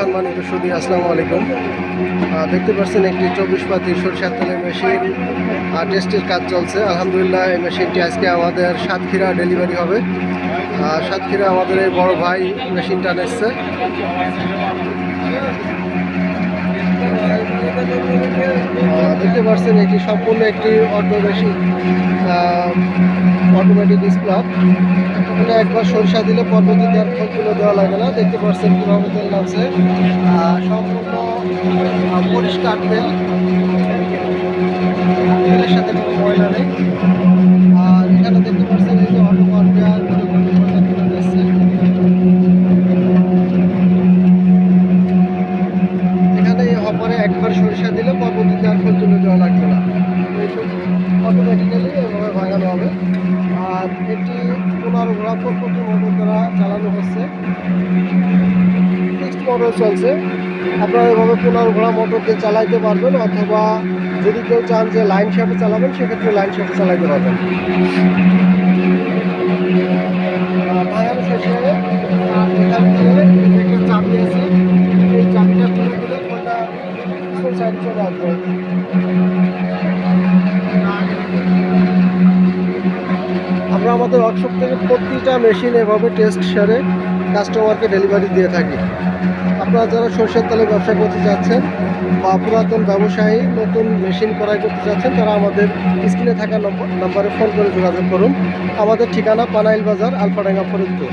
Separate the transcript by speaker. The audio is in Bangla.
Speaker 1: সম্মানিত সুদী আসসালামু আলাইকুম। দেখতে পাচ্ছেন একটি চব্বিশ পাতি সরষের তেলের মেশিন টেস্টের কাজ চলছে। আলহামদুলিল্লাহ, এই মেশিনটি আজকে আমাদের সাতক্ষীরা ডেলিভারি হবে। সাতক্ষীরা আমাদের এই বড় ভাই মেশিনটা নিচ্ছে দেখতে পাচ্ছেন এটি সম্পূর্ণ একটি অটো মেশিন অটোমেটিক ডিসপ্লাক এটা একবার সরিষা দিলে পরবর্তীতে আর খোলগুলো দেওয়া লাগে না। দেখতে পাচ্ছেন কীভাবে তেল আহ, সম্পূর্ণ পরিষ্কার তেল। তেলের সাথে কোনো ময়লা নেই। আর এখানে দেখতে পাচ্ছেন এই যে অটো এখানে অপরে একবার সরিষা দিলে পরবর্তীতে আর খোল তুলে দেওয়া লাগবে আর এটি পনেরো প্রতি মোটর দ্বারা চালানো হচ্ছে। ফিক্সড মোটর চলছে। আপনারা এভাবে পনেরো মোটর দিয়ে চালাইতে পারবেন অথবা যদি কেউ চান যে লাইন শেপে চালাবেন, সেক্ষেত্রে লাইন শেপে চালাইতে পারবেন। ভাঙানো শেষে এখান থেকে আছে। এই চাবিটা খুলে দিলে কোনটা সাইড চলে আসবে। আমাদের ওয়ার্কশপ থেকে প্রতিটা মেশিন এভাবে টেস্ট সেরে কাস্টমারকে ডেলিভারি দিয়ে থাকি। আপনারা যারা সরষের তেলে ব্যবসা করতে চাচ্ছেন বা পুরাতন ব্যবসায়ী, নতুন মেশিন ক্রয় করতে চাচ্ছেন, তারা আমাদের স্ক্রিনে থাকা নম্বরে ফোন করে যোগাযোগ করুন। আমাদের ঠিকানা পানাইল বাজার, আলফাডাঙ্গা ফরিদপুর।